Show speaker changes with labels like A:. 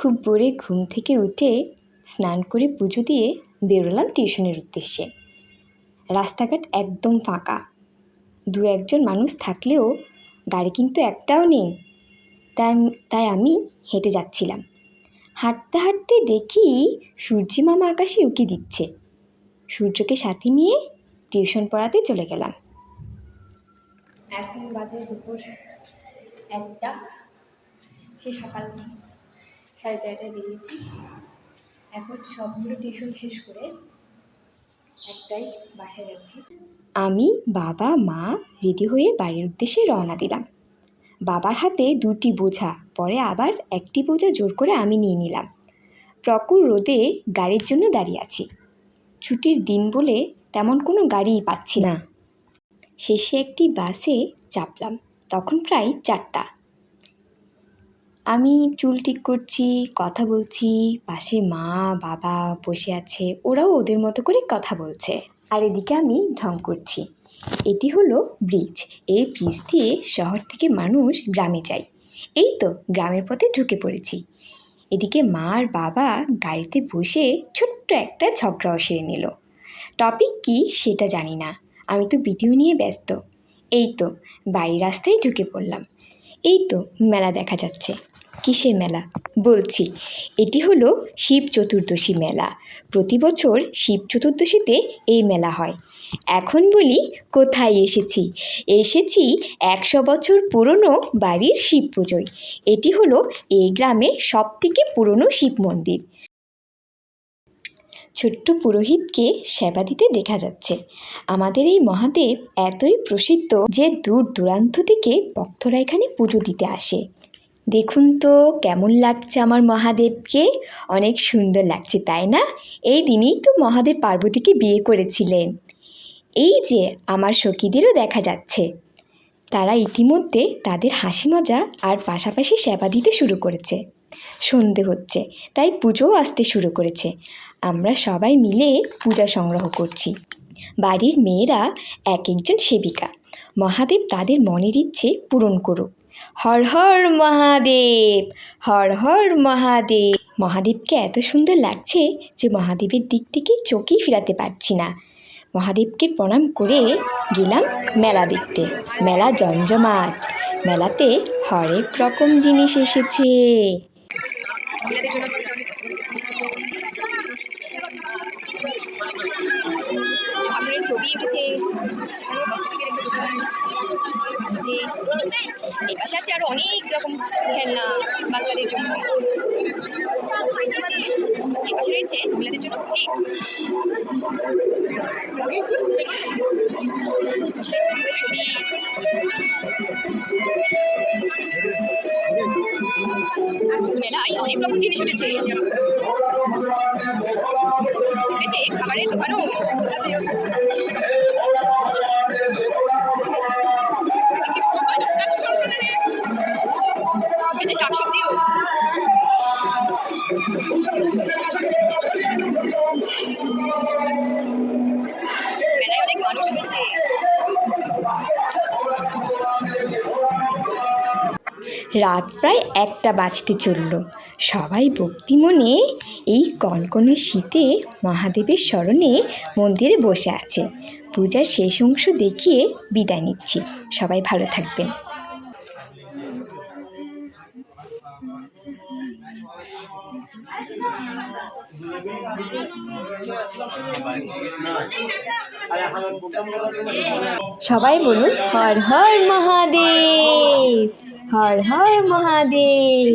A: খুব ভোরে ঘুম থেকে উঠে স্নান করে পুজো দিয়ে বেরোলাম টিউশনের উদ্দেশ্যে। রাস্তাঘাট একদম ফাঁকা। দু একজন মানুষ থাকলেও গাড়ি কিন্তু একটাও নেই। তাই তাই আমি হেঁটে যাচ্ছিলাম। হাঁটতে হাঁটতে দেখি সূর্যি মামা আকাশে উঁকি দিচ্ছে। সূর্যকে সাথে নিয়ে টিউশন পড়াতে চলে গেলাম। এখন বাজে দুপুর একটা। সে সকাল সাড়ে চারটায় বেরিয়েছি। এখন সবগুলো টিউশন শেষ করে একটাই বাসায় যাচ্ছি। আমি, বাবা, মা রেডি হয়ে বাড়ির উদ্দেশ্যে রওনা দিলাম। বাবার হাতে দুটি বোঝা, পরে আবার একটি বোঝা জোর করে আমি নিয়ে নিলাম। প্রকুর রোদে গাড়ির জন্য দাঁড়িয়ে আছি। ছুটির দিন বলে তেমন কোনো গাড়িই পাচ্ছি না। শেষে একটি বাসে চাপলাম, তখন প্রায় চারটা। আমি চুল ঠিক করছি, কথা বলছি, পাশে মা, বাবা বসে আছে, ওরাও ওদের মতো করে কথা বলছে। আর এদিকে আমি ঢং করছি। এটি হলো ব্রিজ। এই ব্রিজ দিয়ে শহর থেকে মানুষ গ্রামে যায়। এই তো গ্রামের পথে ঢুকে পড়েছি। এদিকে মা আর বাবা গাড়িতে বসে ছোট্ট একটা ঝগড়াও সেরে নিল। টপিক কি সেটা জানি না। আমি তো ভিডিও নিয়ে ব্যস্ত। এই তো বাড়ির রাস্তায় ঢুকে পড়লাম। এই তো মেলা দেখা যাচ্ছে। কিসের মেলা? বলছি, এটি হলো শিব চতুর্দশী মেলা। প্রতি বছর শিব চতুর্দশীতে এই মেলা হয়। এখন বলি, কোথায় এসেছি? এসেছি একশো বছর পুরনো বাড়ির শিব পুজোয়। এটি হলো এই গ্রামে সবথেকে পুরনো শিব মন্দির। ছোট্ট পুরোহিতকে সেবা দিতে দেখা যাচ্ছে। আমাদের এই মহাদেব এতই প্রসিদ্ধ যে দূর দূরান্ত থেকে ভক্তরা এখানে পুজো দিতে আসে। দেখুন তো, কেমন লাগছে আমার মহাদেবকে? অনেক সুন্দর লাগছে, তাই না? এই দিনেই তো মহাদেব পার্বতীকে বিয়ে করেছিলেন। এই যে, আমার সখীদেরও দেখা যাচ্ছে। তারা ইতিমধ্যে তাদের হাসি মজা আর পাশাপাশি সেবা দিতে শুরু করেছে। সন্ধে হচ্ছে, তাই পুজোও আসতে শুরু করেছে। আমরা সবাই মিলে পূজা সংগ্রহ করছি। বাড়ির মেয়েরা এক একজন সেবিকা। মহাদেব তাদের মনের ইচ্ছে পূরণ করুক। হর হর মহাদেব, হর হর মহাদেব। মহাদেবকে এত সুন্দর লাগছে যে মহাদেবের দিক থেকে চোখেই ফিরাতে পারছি না। মহাদেবকে প্রণাম করে গেলাম মেলা দেখতে। মেলা জমজমাট। মেলাতে হরেক রকম জিনিস এসেছে। রকম খেলনা বাচ্চাদের জন্য। এই পাশে রয়েছে মহিলাদের জন্য ছবি মেলায় অনেক রকম জিনিস উঠেছে। উঠেছে, খাবারের দোকানও। রাত প্রায় একটা বাজতে চলল। সবাই ভক্তি মনে এই কনকনে শীতে মহাদেবের স্মরণে মন্দিরে বসে আছে। পূজার শেষ অংশ দেখিয়ে বিদায় নিচ্ছি। সবাই ভালো থাকবেন। সবাই বলুন হর হর মহাদেব হর হর মহাদেব।